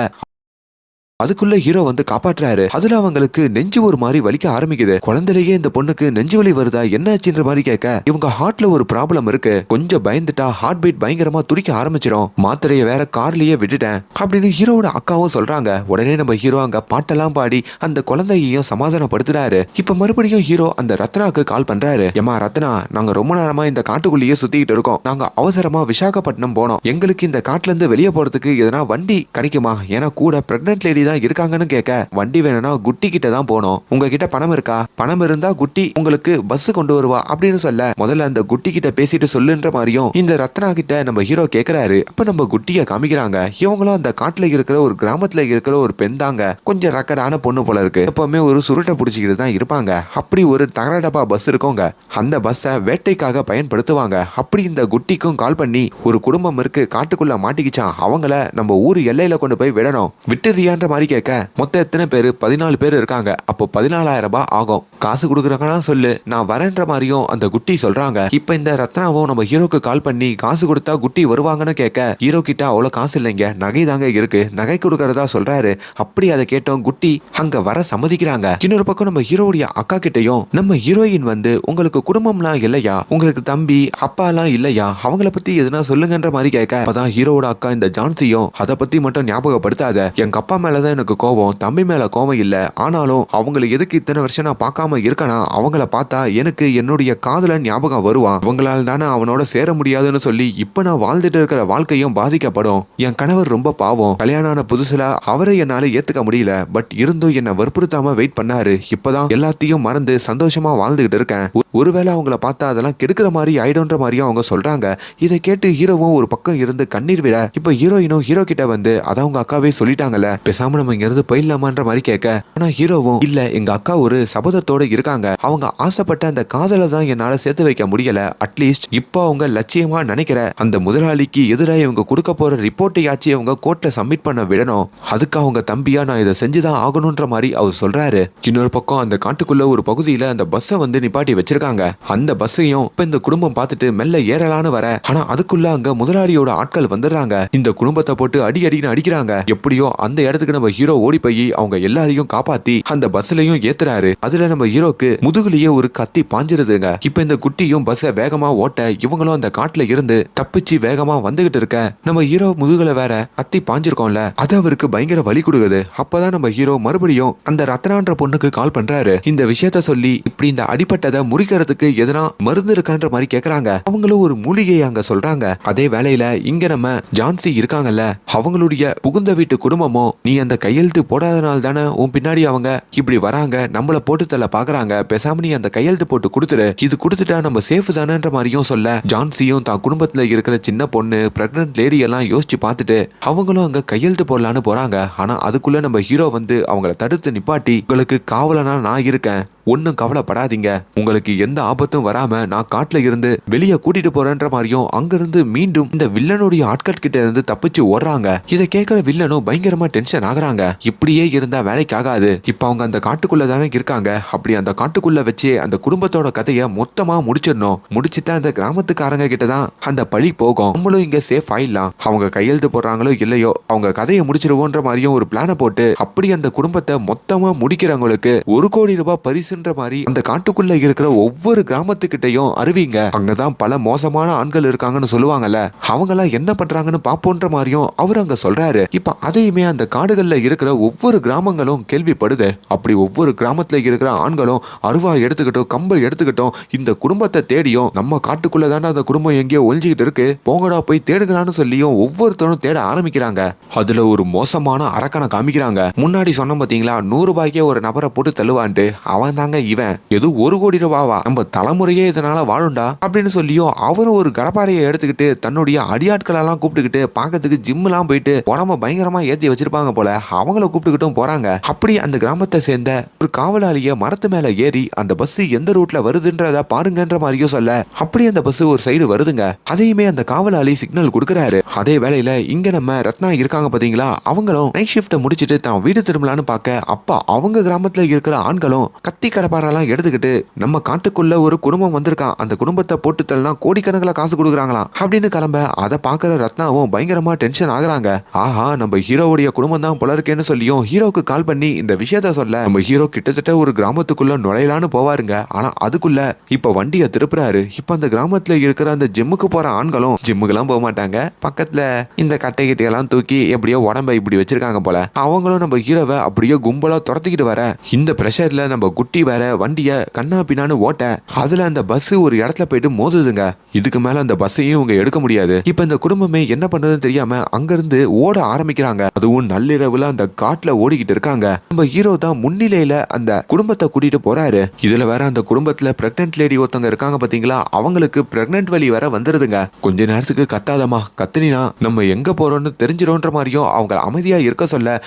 அதுக்குள்ள ஹீரோ வந்து காப்பாற்றுறாரு அதுல அவங்களுக்கு நெஞ்சு ஒரு மாதிரி வலிக்க ஆரம்பிக்குது. குழந்தையிலேயே இந்த பொண்ணுக்கு நெஞ்சு வலி வருதா என்னாச்சுன்ற மாதிரி கேட்க இவங்க ஹார்ட்ல ஒரு ப்ராப்ளம் இருக்கு. கொஞ்சம் பயந்துட்டா ஹார்ட் பீட் பயங்கரமா துடிக்க ஆரம்பிச்சிடும் மாத்திரைய வேற கார்லயே விட்டுட்டேன் அப்படின்னு ஹீரோவோட அக்காவும் சொல்றாங்க. உடனே நம்ம ஹீரோ அங்க பாட்டெல்லாம் பாடி அந்த குழந்தையையும் சமாதானப்படுத்துறாரு. இப்ப மறுபடியும் ஹீரோ அந்த ரத்னாக்கு கால் பண்றாரு. ஏமா ரத்னா நாங்க ரொம்ப நேரமா இந்த காட்டுக்குள்ளேயே சுத்திக்கிட்டு இருக்கோம். நாங்க அவசரமா விசாகப்பட்டினம் போனோம். எங்களுக்கு இந்த காட்டுல இருந்து வெளியே போறதுக்கு எதனா வண்டி கிடைக்குமா? ஏன்னா கூட பிரெக்னென்ட் லேடி தான் இருக்காங்கன்னு கேட்க வண்டி வேணும்னா குட்டி கிட்ட தான் போனோம் உங்ககிட்ட பணம் இருக்கா? பணம் இருந்தா குட்டி உங்களுக்கு பஸ் கொண்டு வருவா அப்படின்னு சொல்ல முதல்ல அந்த குட்டி கிட்ட பேசிட்டு சொல்லுன்ற மாதிரியும் இந்த ரத்னா கிட்ட நம்ம ஹீரோ கேக்குறாரு. அப்ப நம்ம குட்டிய காமிக்கிறாங்க. இவங்களும் அந்த காட்டுல இருக்கிற ஒரு கிராமத்துல இருக்கிற ஒரு பெண் தாங்க. கொஞ்சம் ரக்கடான பொண்ணு போல இருக்கு. எப்பவுமே ஒரு சுருட்டை பிடிச்சிக்கிட்டு தான் இருப்பாங்க. அப்படி ஒரு தகர டப்பா பஸ் இருக்கோங்க. அந்த பஸ்ஸை வேட்டைக்காக பயன்படுத்துவாங்க. அப்படி இந்த குட்டிக்கும் கால் பண்ணி ஒரு குடும்பம் இருக்கு காட்டுக்குள்ள மாட்டிக்கிச்சான் அவங்கள நம்ம ஊர் எல்லையில கொண்டு போய் விடணும். விட்டுறியான்ற மாதிரி கேட்க மொத்தம் எத்தனை பேர்? பதினாலு பேர் இருக்காங்க. அப்போ பதினாலாயிரம் ரூபாய் ஆகும். காசு கொடுக்குறாங்கன்னா சொல்லு நான் வரேன்ற மாதிரியும் அந்த குட்டி சொல்றாங்க. இப்ப இந்த ரத்னாவும் நம்ம ஹீரோக்கு கால் பண்ணி காசு கொடுத்தா குட்டி வருவாங்கன்னு கேட்க ஹீரோ கிட்ட அவ்வளவு காசு இல்லைங்க நகை தாங்க இருக்கு நகை கொடுக்கறதா சொல்றாரு. அப்படி அதை கேட்டோம் குட்டி அங்க வர சம்மதிக்கிறாங்க. இன்னொரு பக்கம் நம்ம ஹீரோடைய அக்கா கிட்டையும் நம்ம ஹீரோயின் வந்து உங்களுக்கு குடும்பம்லாம் இல்லையா? உங்களுக்கு தம்பி அப்பா எல்லாம் இல்லையா? அவங்கள பத்தி எதுனா சொல்லுங்கன்ற மாதிரி கேட்க. அப்பதான் ஹீரோட அக்கா இந்த ஜான்சியும் அதை பத்தி மட்டும் ஞாபகப்படுத்தாத எங்க அப்பா மேலதான் எனக்கு கோவம் தம்பி மேல கோவம் இல்ல. ஆனாலும் அவங்களை எதுக்கு இத்தனை வருஷம் நான் பார்க்காம இருக்கானா? அவங்கள பார்த்தா எனக்கு என்னுடைய காதலன் ஞாபகம் வருவான் அவங்களால தானே அவனோட சேர முடியாதுன்னு சொல்லி இப்ப நான் வாழ்ந்துட்டு இருக்கிற வாழ்க்கையும் பாதிக்கப்படும். என் கணவர் ரொம்ப பாவம். கல்யாணம் ஆன புதுசுல அவரை என்னால ஏத்துக்க முடியல. பட் இருந்தும் என்ன வற்புறுத்தாம வெயிட் பண்ணாரு. இப்பதான் எல்லாத்தையும் மறந்து சந்தோஷமா வாழ்ந்துகிட்டு இருக்கேன். ஒருவேளை அவங்கள பார்த்தா அதெல்லாம் கெடுக்கிற மாதிரி ஆயிடும்ன்ற மாதிரியும் அவங்க சொல்றாங்க. இதை கேட்டு ஹீரோவும் ஒரு பக்கம் இருந்து கண்ணீர் விட இப்ப ஹீரோயினும் ஹீரோ கிட்ட வந்து அதை அவங்க அக்காவே சொல்லிட்டாங்கல்ல. பேசாம நம்ம இங்க இருந்து போயிடலாமான்ற மாதிரி கேட்க. ஆனா ஹீரோவும் இல்ல எங்க அக்கா ஒரு சபதத்தோட இருக்காங்க. அவங்க ஆசைப்பட்ட அந்த காதலை தான் என்னால சேர்த்து வைக்க முடியல. அட்லீஸ்ட் இப்போ அவங்க லட்சியமா நினைக்கிற அந்த முதலாளிக்கு எதிராக இவங்க கொடுக்க போற ரிப்போர்ட்டையாச்சும் அவங்க கோர்ட்ல சப்மிட் பண்ண விடணும். அதுக்கு அவங்க தம்பியா நான் இதை செஞ்சுதான் ஆகணும்ன்ற மாதிரி அவர் சொல்றாரு. இன்னொரு பக்கம் அந்த காட்டுக்குள்ள ஒரு பகுதியில அந்த பஸ்ஸை வந்து நிப்பாட்டி வச்சிருக்காங்க. அந்த பஸ்ஸையும் இப்ப இந்த குடும்பம் பார்த்துட்டு மெல்ல ஏறலான்னு வர. ஆனா அதுக்குள்ள அங்க முதலாளியோட ஆட்கள் வந்துடுறாங்க. இந்த குடும்பத்தை போட்டு அடி அடின்னு அடிக்கிறாங்க. எப்படியோ அந்த இடத்துக்கு நம்ம ஹீரோ ஓடி போய் அவங்க எல்லாரையும் காப்பாத்தி அந்த பஸ்லயும் ஏத்துறாரு. அதுல நம்ம ஹீரோக்கு முதுகுலயே ஒரு கத்தி பாஞ்சிருதுங்க. இப்ப இந்த குட்டியும் பஸ்ஸை வேகமா ஓட்ட இவங்களும் அந்த காட்டுல இருந்து தப்பிச்சு வேகமா வந்துகிட்டு இருக்க. நம்ம ஹீரோ முதுகுல வேற கத்தி பாஞ்சிருக்கோம்ல அது அவருக்கு பயங்கர வலி கொடுக்குது. அப்பதான் நம்ம ஹீரோ மறுபடியும் அந்த ரத்னான்ற பொண்ணுக்கு கால் பண்றாரு. இந்த விஷயத்த சொல்லி இப்படி இந்த அடிப்பட்டதை முறிக்கிறதுக்கு எதனா மருந்து இருக்கான்ற மாதிரி கேக்குறாங்க. அவங்களும் ஒரு மூலிகை அங்க சொல்றாங்க. அதே வேளையில இங்க நம்ம ஜான்சி இருக்காங்கல்ல அவங்களுடைய புகுந்த வீட்டு குடும்பமும் நீ அந்த கையெழுத்து போடாதனால தானே உன் பின்னாடி அவங்க இப்படி வராங்க நம்மள போட்டு தள்ள பாக்குறாங்க. பேசாம நீ அந்த கையெழுத்து போட்டு கொடுத்துரு இது கொடுத்துட்டா நம்ம சேஃப் தானேன்ற மாதிரியும் சொல்ல ஜான்சியும் தான் குடும்பத்துல இருக்கிற சின்ன பொண்ணு பிரெக்னன்ட் லேடி எல்லாம் யோசிச்சு பார்த்துட்டு அவங்களும் அங்க கையெழுத்து போடலான்னு போறாங்க. ஆனா அதுக்குள்ள நம்ம ஹீரோ வந்து அவங்கள தடுத்து நிப்பாட்டி உங்களுக்கு காவலனா நான் இருக்கேன். ஒன்றும் கவலைப்படாதீங்க. உங்களுக்கு எந்த ஆபத்தும் வராம நான் காட்டுல இருந்து வெளியே கூட்டிட்டு போறேன்ற மாதிரியும் அங்கிருந்து மீண்டும் இந்த வில்லனுடைய ஆட்கள் கிட்ட இருந்து தப்பிச்சு ஓடுறாங்க. இதை கேட்கிற வில்லனும் பயங்கரமா டென்ஷன் ஆகுறாங்க. இப்படியே இருந்தா வேலைக்கு ஆகாது. இப்ப அவங்க அந்த காட்டுக்குள்ள தானே இருக்காங்க. அப்படி அந்த காட்டுக்குள்ள வச்சு அந்த குடும்பத்தோட கதையை மொத்தமா முடிச்சிடணும். முடிச்சுட்டு அந்த கிராமத்துக்காரங்க கிட்ட தான் அந்த பழி போகும். நம்மளும் இங்க சேஃப் ஆயிடலாம். அவங்க கையெழுத்து போடுறாங்களோ இல்லையோ அவங்க கதையை முடிச்சிருவோன்ற மாதிரியும் ஒரு பிளான போட்டு அப்படி அந்த குடும்பத்தை மொத்தமா முடிக்கிறவங்களுக்கு ஒரு கோடி ரூபாய் பரிசு பேசுன்ற மாதிரி அந்த காட்டுக்குள்ள இருக்கிற ஒவ்வொரு கிராமத்துக்கிட்டையும் அறிவிங்க அங்கதான் பல மோசமான ஆண்கள் இருக்காங்கன்னு சொல்லுவாங்கல்ல. அவங்க எல்லாம் என்ன பண்றாங்கன்னு பாப்போன்ற மாதிரியும் அவர் அங்க சொல்றாரு. இப்ப அதையுமே அந்த காடுகள்ல இருக்கிற ஒவ்வொரு கிராமங்களும் கேள்விப்படுது. அப்படி ஒவ்வொரு கிராமத்துல இருக்கிற ஆண்களும் அருவா எடுத்துக்கிட்டோம் கம்பை எடுத்துக்கிட்டோம் இந்த குடும்பத்தை தேடியும் நம்ம காட்டுக்குள்ள தானே அந்த குடும்பம் எங்கேயோ ஒழிஞ்சுக்கிட்டு இருக்கு போங்கடா போய் தேடுங்கடான்னு சொல்லியும் ஒவ்வொருத்தரும் தேட ஆரம்பிக்கிறாங்க. அதுல ஒரு மோசமான அரக்கனை காமிக்கிறாங்க. முன்னாடி சொன்ன பாத்தீங்களா நூறு ரூபாய்க்கே ஒரு நபரை போட்டு தள்ளுவான்ட்டு அவன் சொல்றாங்க இவன் ஏதோ ஒரு கோடி ரூபாவா நம்ம தலைமுறையே இதனால வாழும்டா அப்படின்னு சொல்லியும் அவரும் ஒரு கடப்பாறையை எடுத்துக்கிட்டு தன்னுடைய அடியாட்களெல்லாம் கூப்பிட்டுக்கிட்டு பாக்குறதுக்கு ஜிம் எல்லாம் போயிட்டு உடம்ப பயங்கரமா ஏத்தி வச்சிருப்பாங்க போல அவங்கள கூப்பிட்டுக்கிட்டும் போறாங்க. அப்படி அந்த கிராமத்தை சேர்ந்த ஒரு காவலாளிய மரத்து மேல ஏறி அந்த பஸ் எந்த ரூட்ல வருதுன்றத பாருங்கன்ற மாதிரியும் சொல்ல அப்படி அந்த பஸ் ஒரு சைடு வருதுங்க. அதையுமே அந்த காவலாளி சிக்னல் கொடுக்கறாரு. அதே வேளையில இங்க நம்ம ரத்னா இருக்காங்க பாத்தீங்களா? அவங்களும் நைட் ஷிஃப்ட்டை முடிச்சிட்டு தான் வீடு திரும்பலான்னு பார்க்க அப்ப அவங்க கிராமத்துல இருக்கிற ஆண்களும் கத்தி கடப்பாரெல்லாம் எடுத்துக்கிட்டு நம்ம காட்டுக்குள்ள ஒரு குடும்பம் வந்திருக்கான் அந்த குடும்பத்தை போட்டு தள்ளலாம் கோடிக்கணக்கில் காசு கொடுக்குறாங்களாம் அப்படின்னு கிளம்ப அதை பார்க்குற ரத்னாவும் பயங்கரமா டென்ஷன் ஆகுறாங்க. ஆஹா நம்ம ஹீரோவுடைய குடும்பம் தான் போல இருக்கேன்னு சொல்லியும் ஹீரோக்கு கால் பண்ணி இந்த விஷயத்த சொல்ல நம்ம ஹீரோ கிட்டத்தட்ட ஒரு கிராமத்துக்குள்ள நுழையலான்னு போவாருங்க. ஆனா அதுக்குள்ள இப்ப வண்டியை திருப்புறாரு. இப்ப அந்த கிராமத்துல இருக்கிற அந்த ஜிம்முக்கு போற ஆண்களும் ஜிம்முக்கெல்லாம் போக மாட்டாங்க. பக்கத்துல இந்த கட்டை கிட்டையெல்லாம் தூக்கி எப்படியோ உடம்ப இப்படி வச்சிருக்காங்க போல. அவங்களும் நம்ம ஹீரோவை அப்படியே கும்பலா துரத்திக்கிட்டு வர இந்த ப்ரெஷர்ல நம்ம குட்டி வேற வண்டிய கண்ணா பின்னான்னு ஓட்ட அதுல அந்த பஸ் ஒரு இடத்துல போயிட்டு மோதுதுங்க. இதுக்கு மேல அந்த பஸ்ஸையும் இவங்க எடுக்க முடியாது. இப்ப இந்த குடும்பமே என்ன பண்றதுன்னு தெரியாம அங்கிருந்து ஓட ஆரம்பிக்கிறாங்க. அதுவும் நள்ளிரவுல அந்த காட்டுல ஓடிக்கிட்டு இருக்காங்க. நம்ம ஹீரோ தான் முன்னிலையில அந்த குடும்பத்தை கூட்டிட்டு போறாரு. இதுல வேற அந்த குடும்பத்துல பிரெக்னென்ட் லேடி ஒருத்தவங்க இருக்காங்க பாத்தீங்களா? அவங்களுக்கு பிரெக்னென்ட் வலி வேற வந்துருதுங்க. கொஞ்ச நேரத்துக்கு கத்தாதமா கத்தினா நம்ம எங்க போறோம்னு தெரிஞ்சிடும்ன்ற மாதிரியும் அவங்க அமைதியா இருக்க சொல்ல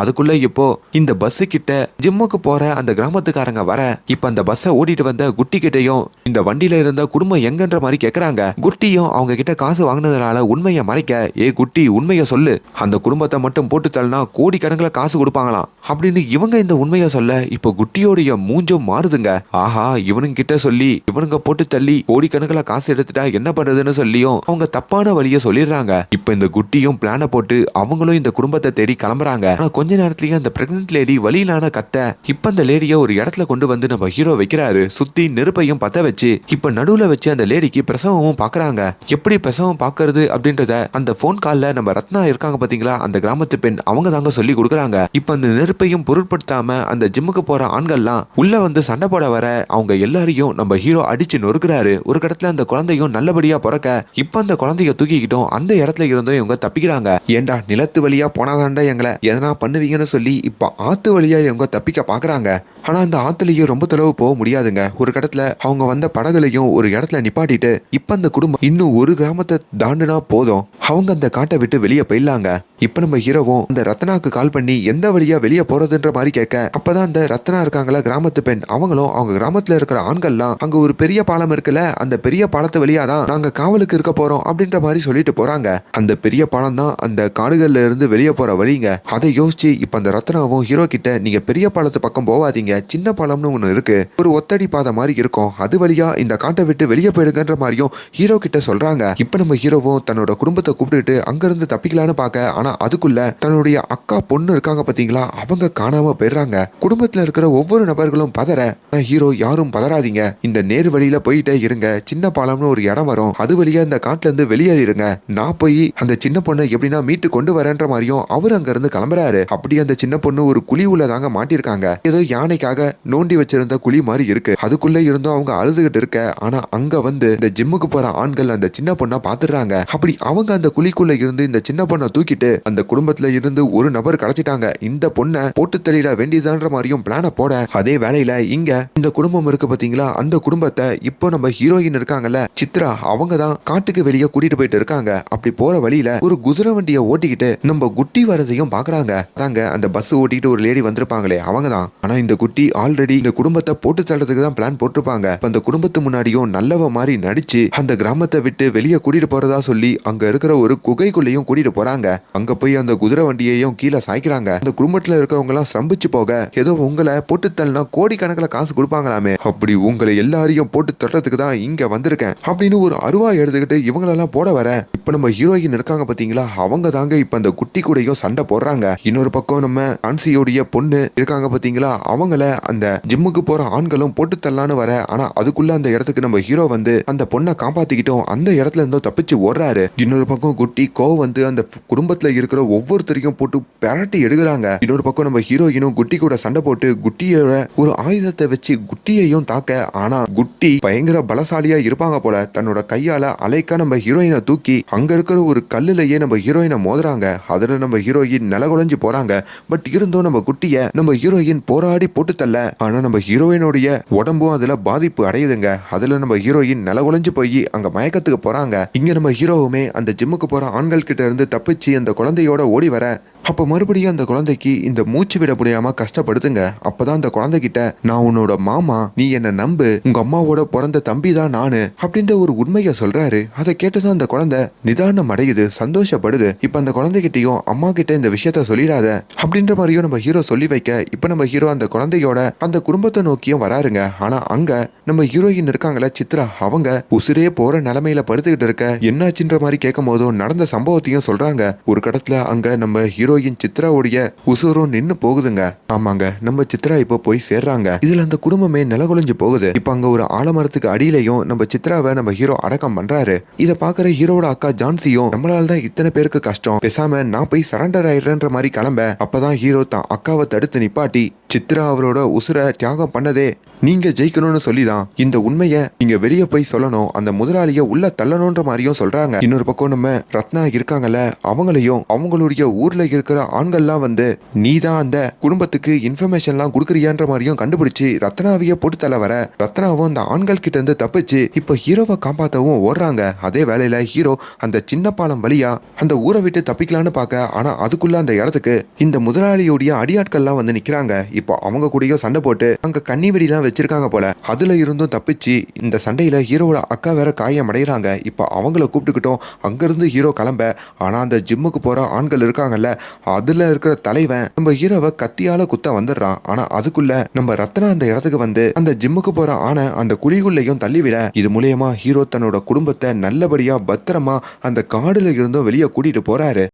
அதுக்குள்ள இப்போ இந்த பஸ் கிட்ட ஜிம்முக்கு போற அந்த கிராமத்துக்காரங்க வர இப்ப அந்த பஸ்ஸை ஓடிட்டு வந்த குட்டி கிட்டையும் இந்த வண்டியில இருந்த குடும்பம் எங்கன்ற மாதிரி கேக்குறாங்க. குட்டியும் அவங்க கிட்ட காசு வாங்கினதுனால உண்மையை மறைக்க ஏ குட்டி உண்மையை சொல்லு. அந்த குடும்பத்தை மட்டும் போட்டு தள்ளினா கோடி கணக்கில் காசு கொடுப்பாங்களாம். அப்படின்னு இவங்க இந்த உண்மையை சொல்ல இப்போ குட்டியோடைய மூஞ்சும் மாறுதுங்க. ஆஹா இவனுங்க கிட்ட சொல்லி இவனுங்க போட்டு தள்ளி கோடிக்கணக்கில் காசு எடுத்துட்டா என்ன பண்றதுன்னு சொல்லியும் அவங்க தப்பான வழியை சொல்லிடுறாங்க. இப்போ இந்த குட்டியும் பிளானை போட்டு அவங்களும் இந்த குடும்பத்தை தேடி கிளம்புறாங்க. ஆனா கொஞ்ச நேரத்துலயே அந்த பிரெக்னென்ட் லேடி வழியிலான கத்த இப்ப அந்த லேடிய ஒரு இடத்துல கொண்டு வந்து நம்ம ஹீரோ வைக்கிறாரு. சுத்தி நெருப்பையும் பத்த வச்சு இப்ப நடுவுல வச்சு அந்த லேடிக்கு பிரசவமும் பாக்குறாங்க. எப்படி பிரசவம் பாக்குறது அப்படின்றத அந்த போன் கால்ல நம்ம ரத்னா இருக்காங்க பாத்தீங்களா? அந்த கிராமத்து பெண் அவங்க தாங்க சொல்லி கொடுக்குறாங்க. இப்ப அந்த நெருப்பையும் பொருட்படுத்தாம அந்த ஜிம்முக்கு போற ஆண்கள்லாம் உள்ள வந்து சண்டை போட வர அவங்க எல்லாரையும் நம்ம ஹீரோ அடிச்சு நொறுக்குறாரு. ஒரு கடத்துல அந்த குழந்தையும் நல்லபடியா பிறக்க இப்ப அந்த குழந்தைய தூக்கிக்கிட்டோம் அந்த இடத்துல இருந்தும் இவங்க தப்பிக்கிறாங்க. ஏண்டா நிலத்து வழியா போனாதாண்டா எங்களை? எதனா பண்ணுவீங்கன்னு சொல்லி இப்போ ஆத்து வழியா இவங்க தப்பிக்க பாக்குறாங்க. ஆனா அந்த ஆத்துலயும் ரொம்ப தொலைவு போக முடியாதுங்க. ஒரு கடத்துல அவங்க வந்த படகுலையும் ஒரு இடத்துல நிப்பாட்டிட்டு இப்ப அந்த குடும்பம் இன்னும் ஒரு கிராமத்தை தாண்டுனா போதும். அவங்க அந்த காட்டை விட்டு வெளியே போயிடலாங்க. இப்போ நம்ம ஹீரோவும் அந்த ரத்னாவுக்கு கால் பண்ணி எந்த வழியா வெளியே போறதுன்ற மாதிரி கேட்க அப்பதான் அந்த ரத்னா இருக்காங்களா கிராமத்து பெண் அவங்களும் அவங்க கிராமத்துல இருக்கிற ஆண்கள்லாம் அங்க ஒரு பெரிய பாலம் இருக்குல்ல அந்த பெரிய பாலத்து வழியா தான் நாங்க காவலுக்கு இருக்க போறோம் அப்படின்ற மாதிரி சொல்லிட்டு போறாங்க. அந்த பெரிய பாலம் தான் அந்த காடுகள்ல இருந்து வெளியே போற வழிங்க. அதை யோசிச்சு இப்ப அந்த ரத்னாவும் ஹீரோ கிட்ட நீங்க பெரிய பாலத்து பக்கம் போகாதீங்க சின்ன பாலம்னு ஒண்ணு இருக்கு. ஒரு ஒத்தடி பாதை மாதிரி இருக்கும். அது வழியா இந்த காட்டை விட்டு வெளியே போயிடுங்கன்ற மாதிரியும் ஹீரோ கிட்ட சொல்றாங்க. இப்ப நம்ம ஹீரோவும் தன்னோட குடும்பத்தை கூப்பிட்டுட்டு அங்கிருந்து தப்பிக்கலான்னு பார்க்க ஆனா அதுக்குள்ள தன்னுடைய அக்கா பொண்ணு இருக்காங்க பாத்தீங்களா? அவங்க காணாம போயிடுறாங்க. குடும்பத்துல இருக்கிற ஒவ்வொரு நபர்களும் பதற. ஹீரோ யாரும் பதறாதீங்க. இந்த நேர் வழியில போயிட்டே இருங்க. சின்ன பாலம்னு ஒரு இடம் வரும். அது வழியா இந்த காட்டுல இருந்து வெளியேறிடுங்க. நான் போய் அந்த சின்ன பொண்ணை எப்படின்னா மீட்டு கொண்டு வரேன்ற மாதிரியும் அவர் அங்க இருந்து கிளம்புறாரு. அப்படி அந்த சின்ன பொண்ணு ஒரு குழி உள்ளதாங்க மாட்டிருக்காங்க ஏதோ யானைக்காக நோண்டி வச்சிருந்த குழி மாதிரி இருக்கு. அதுக்குள்ள இருந்தும் அவங்க அழுதுகிட்டு இருக்க. ஆனா அங்க வந்து இந்த ஜிம்முக்கு போற ஆண்கள் அந்த சின்ன பொண்ணை பாத்துடுறாங்க. அப்படி அவங்க அந்த குழிக்குள்ள இருந்து இந்த சின்ன பொண்ணை தூக்கிட்டு அந்த குடும்பத்துல இருந்து ஒரு நபர் கிடைச்சிட்டாங்க இந்த பொண்ணை போட்டு தள்ளிட வேண்டியதான்ற மாதிரியும் பிளான போட அதே வேலையில இங்க இந்த குடும்பம் இருக்கு பாத்தீங்களா? அந்த குடும்பத்தை இப்போ நம்ம ஹீரோயின் இருக்காங்கல்ல சித்ரா அவங்க தான் காட்டுக்கு வெளியே கூட்டிட்டு போயிட்டு இருக்காங்க. அப்படி போற வழியில ஒரு குதிரை வண்டியை ஓட்டிக்கிட்டு நம்ம குட்டி வரதையும் பாக்குறாங்க. தாங்க அந்த பஸ் ஓட்டிட்டு ஒரு லேடி வந்திருப்பாங்களே அவங்க தான் ஆனா இந்த குட்டி ஆல்ரெடி இந்த குடும்பத்தை போட்டு தள்ளுறதுக்கு தான் பிளான் போட்டிருப்பாங்க. அந்த குடும்பத்து முன்னாடியும் நல்லவ மாதிரி நடிச்சு அந்த கிராமத்தை விட்டு வெளியே கூட்டிட்டு போறதா சொல்லி அங்க இருக்கிற ஒரு குகைக்குள்ளேயும் கூட்டிட்டு போறாங்க. அங்க போய் அந்த குதிரை வண்டியையும் கீழே சாய்க்கிறாங்க. அந்த குடும்பத்துல இருக்கிறவங்க எல்லாம் சம்பிச்சு போக ஏதோ உங்களை போட்டு தள்ளினா கோடிக்கணக்கில் காசு கொடுப்பாங்களாமே. அப்படி உங்களை எல்லாரையும் போட்டு தள்ளுறதுக்கு தான் இங்க வந்திருக்கேன் அப்படின்னு ஒரு அருவா எடுத்துக்கிட்டு இவங்களெல்லாம் போட வர. இப்ப நம்ம ஹீரோயின் இருக்காங்க பாத்தீங்களா? அவங்க தாங்க இப்ப அந்த குட்டி கூடையும் சண்டை போடுறாங்க. இன்னொரு பக்கம் நம்ம ஆன்சியோடைய பொண்ணு இருக்காங்க பாத்தீங்களா? அவங்கள அந்த ஜிம்முக்கு போற ஆண்களும் போட்டு தள்ளான்னு வர. ஆனா அதுக்குள்ள அந்த இடத்துக்கு நம்ம ஹீரோ வந்து அந்த பொண்ணை காப்பாத்திக்கிட்டோம் அந்த இடத்துல இருந்தோ தப்பிச்சு ஓடுறாரு. இன்னொரு பக்கம் குட்டி கோ வந்து அந்த குடும்பத்துல இருக்கிற ஒவ்வொருத்தரையும் போட்டு பெரட்டி எடுக்கிறாங்க. இன்னொரு பக்கம் நம்ம ஹீரோயினும் குட்டி கூட சண்டை போட்டு குட்டியோட ஒரு ஆயுதத்தை வச்சு குட்டியையும் தாக்க ஆனா குட்டி பயங்கர பலசாலியா இருப்பாங்க போல. தன்னோட கையால அலைக்கா நம்ம ஹீரோயினை தூக்கி அங்க இருக்கிற ஒரு கல்லுலயே நம்ம ஹீரோயினை மோதுறாங்க. அதுல நம்ம ஹீரோயின் நிலகுலைஞ்சு போறாங்க. பட் இருந்தும் நம்ம குட்டிய நம்ம ஹீரோயின் போராடி போட்டு தள்ள. ஆனா நம்ம ஹீரோயினுடைய உடம்பும் அதுல பாதிப்பு அடையுதுங்க. அதுல நம்ம ஹீரோயின் நிலகுலைஞ்சு போய் அங்க மயக்கத்துக்கு போறாங்க. இங்க நம்ம ஹீரோவுமே அந்த ஜிம்முக்கு போற ஆண்கள் கிட்ட இருந்து தப்பிச்சு அந்த குழந்தையோட ஓடி வர அப்போ மறுபடியும் அந்த குழந்தைக்கு இந்த மூச்சு விட முடியாம கஷ்டப்படுத்துங்க. அப்பதான் அந்த குழந்தைகிட்ட நான் உன்னோட மாமா நீ என்ன நம்பு உங்க அம்மாவோட பிறந்த தம்பி தான் நானு அப்படின்ற ஒரு உண்மையை சொல்றாரு. அதை கேட்டுதான் அந்த குழந்தை நிதானம் அடையுது சந்தோஷப்படுது. இப்ப அந்த குழந்தைகிட்டயும் அம்மா கிட்ட இந்த விஷயத்த சொல்லிடாத அப்படின்ற மாதிரியும் நம்ம ஹீரோ சொல்லி வைக்க இப்ப நம்ம ஹீரோ அந்த குழந்தையோட அந்த குடும்பத்தை நோக்கியும் வராருங்க. ஆனா அங்க நம்ம ஹீரோயின் இருக்காங்களே சித்ரா அவங்க உசிரே போற நிலைமையில படுத்துக்கிட்டு இருக்க என்னாச்சுன்ற மாதிரி கேட்கும் போதும் நடந்த சம்பவத்தையும் சொல்றாங்க. ஒரு கடத்துல அங்க நம்ம ஹீரோ ஹீரோயின் சித்ராவுடைய உசுரும் நின்னு போகுதுங்க. ஆமாங்க நம்ம சித்ரா இப்போ போய் சேர்றாங்க. இதுல அந்த குடும்பமே நிலகுலைஞ்சு போகுது. இப்ப அங்க ஒரு ஆலமரத்துக்கு அடியிலையும் நம்ம சித்ராவை நம்ம ஹீரோ அடக்கம் பண்றாரு. இத பாக்குற ஹீரோட அக்கா ஜான்சியும் நம்மளால தான் இத்தனை பேருக்கு கஷ்டம். பேசாம நான் போய் சரண்டர் ஆயிடுறேன்ற மாதிரி கிளம்ப. அப்பதான் ஹீரோ தான் அக்காவை தடுத்து நிப்பாட்டி சித்ரா அவரோட உசுரை தியாகம் பண்ணதே நீங்க ஜெயிக்கணும்னு சொல்லிதான். இந்த உண்மையை நீங்க வெளியே போய் சொல்லணும் அந்த முதலாளிய உள்ள தள்ளணும்ன்ற மாதிரியும் சொல்றாங்க. இன்னொரு பக்கம் நம்ம ரத்னா இருக்காங்கல்ல அவங்களையும் அவங்களுடைய ஊர்ல இருக்கிற ஆண்கள்லாம் வந்து நீ தான் அந்த குடும்பத்துக்கு இன்ஃபர்மேஷன்லாம் கொடுக்குறியான்ற மாதிரியும் கண்டுபிடிச்சு ரத்னாவிய போட்டு தள்ள வர. ரத்னாவும் அந்த ஆண்கள் கிட்ட இருந்து தப்பிச்சு இப்போ ஹீரோவை காப்பாத்தவும் ஓடுறாங்க. அதே வேலையில ஹீரோ அந்த சின்ன பாலம் வழியா அந்த ஊரை விட்டு தப்பிக்கலான்னு பார்க்க ஆனா அதுக்குள்ள அந்த இடத்துக்கு இந்த முதலாளியுடைய அடியாட்கள்லாம் வந்து நிக்கிறாங்க. இப்போ அவங்க கூடயோ சண்டை போட்டு அங்க கண்ணி வெடிலாம் வச்சிருக்காங்க போல. அதுல இருந்தும் தப்பிச்சு இந்த சண்டையில ஹீரோவோட அக்கா வேற காயம் அடைகிறாங்க இப்போ அவங்கள கூப்பிட்டுக்கிட்டோம் அங்கிருந்து ஹீரோ கிளம்ப. ஆனா அந்த ஜிம்முக்கு போற ஆண்கள் இருக்காங்கல்ல அதுல இருக்கிற தலைவன் நம்ம ஹீரோவை கத்தியால குத்த வந்துடுறான். ஆனா அதுக்குள்ள நம்ம ரத்னா அந்த இடத்துக்கு வந்து அந்த ஜிம்முக்கு போற ஆணை அந்த குழிக்குள்ளேயும் தள்ளிவிட இது மூலியமா ஹீரோ தன்னோட குடும்பத்தை நல்லபடியா பத்திரமா அந்த காடுல இருந்தும் வெளியே கூட்டிட்டு போறாரு.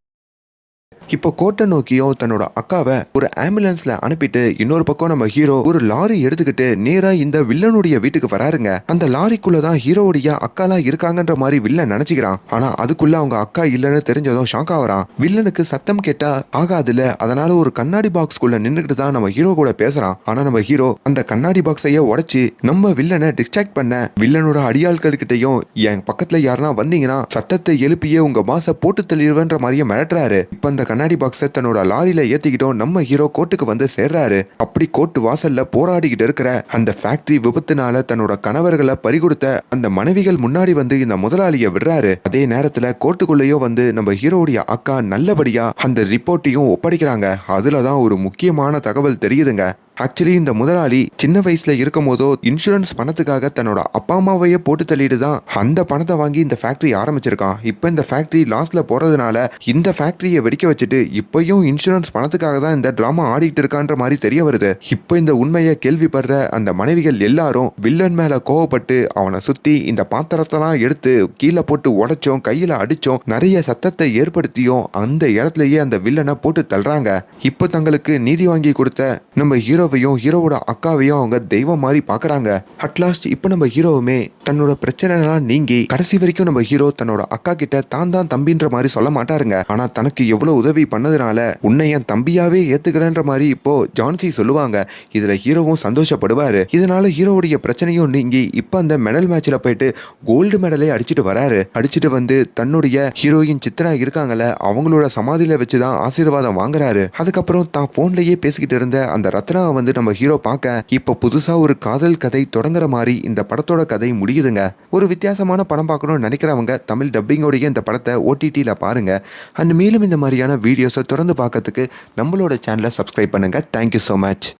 இப்போ கோட்டை நோக்கியும் தன்னோட அக்காவை ஒரு ஆம்புலன்ஸ்ல அனுப்பிட்டு இன்னொரு பக்கம் நம்ம ஹீரோ ஒரு லாரி எடுத்துக்கிட்டு நேரா இந்த வில்லனுடைய வீட்டுக்கு வராருங்க. அந்த லாரிக்குள்ள தான் ஹீரோவுடைய அக்காலாம் இருக்காங்கன்ற மாதிரி வில்லன் நினைச்சுக்கிறான். ஆனா அதுக்குள்ள அவங்க அக்கா இல்லைன்னு தெரிஞ்சதும் ஷாக் ஆகிறான் வில்லனுக்கு சத்தம் கேட்டா ஆகாதுல அதனால ஒரு கண்ணாடி பாக்ஸ்க்குள்ள நின்றுட்டு தான் நம்ம ஹீரோ கூட பேசுறான். ஆனா நம்ம ஹீரோ அந்த கண்ணாடி பாக்ஸையே உடைச்சு நம்ம வில்லனை டிஸ்ட்ராக்ட் பண்ண வில்லனோட அடியாள்கள் கிட்டையும் என் பக்கத்துல யாருன்னா வந்தீங்கன்னா சத்தத்தை எழுப்பியே உங்க பாஸை போட்டு தெளிவுன்ற மாதிரியே மிரட்டுறாரு. இப்ப அந்த கண்ணாடி பாக்ஸை தன்னோட லாரியில ஏத்திக்கிட்டோம். நம்ம ஹீரோ கோர்ட்டுக்கு வந்து சேர்றாரு. அப்படி கோர்ட் வாசல்ல போராடிக்கிட்டு இருக்கிற அந்த ஃபேக்டரி விபத்துனால தன்னோட கணவர்களை பறிகொடுத்த அந்த மனைவிகள் முன்னாடி வந்து இந்த முதலாளியை விடுறாரு. அதே நேரத்துல கோர்ட்டுக்குள்ளேயோ வந்து நம்ம ஹீரோடைய அக்கா நல்லபடியா அந்த ரிப்போர்ட்டையும் ஒப்படைக்கிறாங்க. அதுல தான் ஒரு முக்கியமான தகவல் தெரியுதுங்க. ஆக்சுவலி இந்த முதலாளி சின்ன வயசுல இருக்கும் போதோ இன்சூரன்ஸ் பணத்துக்காக தன்னோட அப்பா அம்மாவையே போட்டு தள்ளிட்டு தான் அந்த பணத்தை வாங்கி இந்த ஃபேக்டரி ஆரம்பிச்சிருக்கான். இப்போ இந்த ஃபேக்டரி லாஸ்ல போறதுனால இந்த ஃபேக்டரியை வெடிக்க வச்சுட்டு இப்பயும் இன்சூரன்ஸ் பணத்துக்காக தான் இந்த டிராமா ஆடிட்டு இருக்கான்ற மாதிரி தெரிய வருது. இப்போ இந்த உண்மையை கேள்விப்படுற அந்த மனைவிகள் எல்லாரும் வில்லன் மேல கோவப்பட்டு அவனை சுத்தி இந்த பாத்திரத்தெல்லாம் எடுத்து கீழே போட்டு உடைச்சோம் கையில அடிச்சோம் நிறைய சத்தத்தை ஏற்படுத்தியும் அந்த இடத்துலயே அந்த வில்லனை போட்டு தள்ளுறாங்க. இப்போ தங்களுக்கு நீதி வாங்கி கொடுத்த நம்ம ஹீரோ ஹீரோவையும் ஹீரோவோட அக்காவையும் அவங்க தெய்வம் மாதிரி பாக்குறாங்க அட்லாஸ்ட் இப்போ நம்ம ஹீரோவுமே தன்னோட பிரச்சனைலாம் நீங்கி கடைசி வரைக்கும் நம்ம ஹீரோ தன்னோட அக்கா கிட்ட தான் தான் தம்பின்ற மாதிரி சொல்ல மாட்டாருங்க. ஆனா தனக்கு எவ்வளவு உதவி பண்ணதுனால உன்னை என் தம்பியாவே ஏத்துக்கிறேன்ற மாதிரி இப்போ ஜான்சி சொல்லுவாங்க. இதுல ஹீரோவும் சந்தோஷப்படுவாரு. இதனால ஹீரோவுடைய பிரச்சனையும் நீங்கி இப்போ அந்த மெடல் மேட்ச்ல போயிட்டு கோல்டு மெடலே அடிச்சிட்டு வராரு. அடிச்சிட்டு வந்து தன்னுடைய ஹீரோயின் சித்ரா இருக்காங்கல்ல அவங்களோட சமாதியில வச்சு தான் ஆசீர்வாதம் வாங்குறாரு. அதுக்கப்புறம் தான் போன்லயே பேசிக்கிட்டு இருந்த அந்த ரத்னா வந்து நம்ம ஹீரோ பார்க்க இப்போ புதுசாக ஒரு காதல் கதை தொடங்குற மாதிரி இந்த படத்தோட கதை முடியுதுங்க. ஒரு வித்தியாசமான படம் பார்க்கணும்னு நினைக்கிறவங்க தமிழ் டப்பிங்கோடைய இந்த படத்தை ஓடிடியில் பாருங்க. அண்ட் மேலும் இந்த மாதிரியான வீடியோஸை தொடர்ந்து பார்க்கறதுக்கு நம்மளோட சேனலை சப்ஸ்கிரைப் பண்ணுங்க. Thank you so much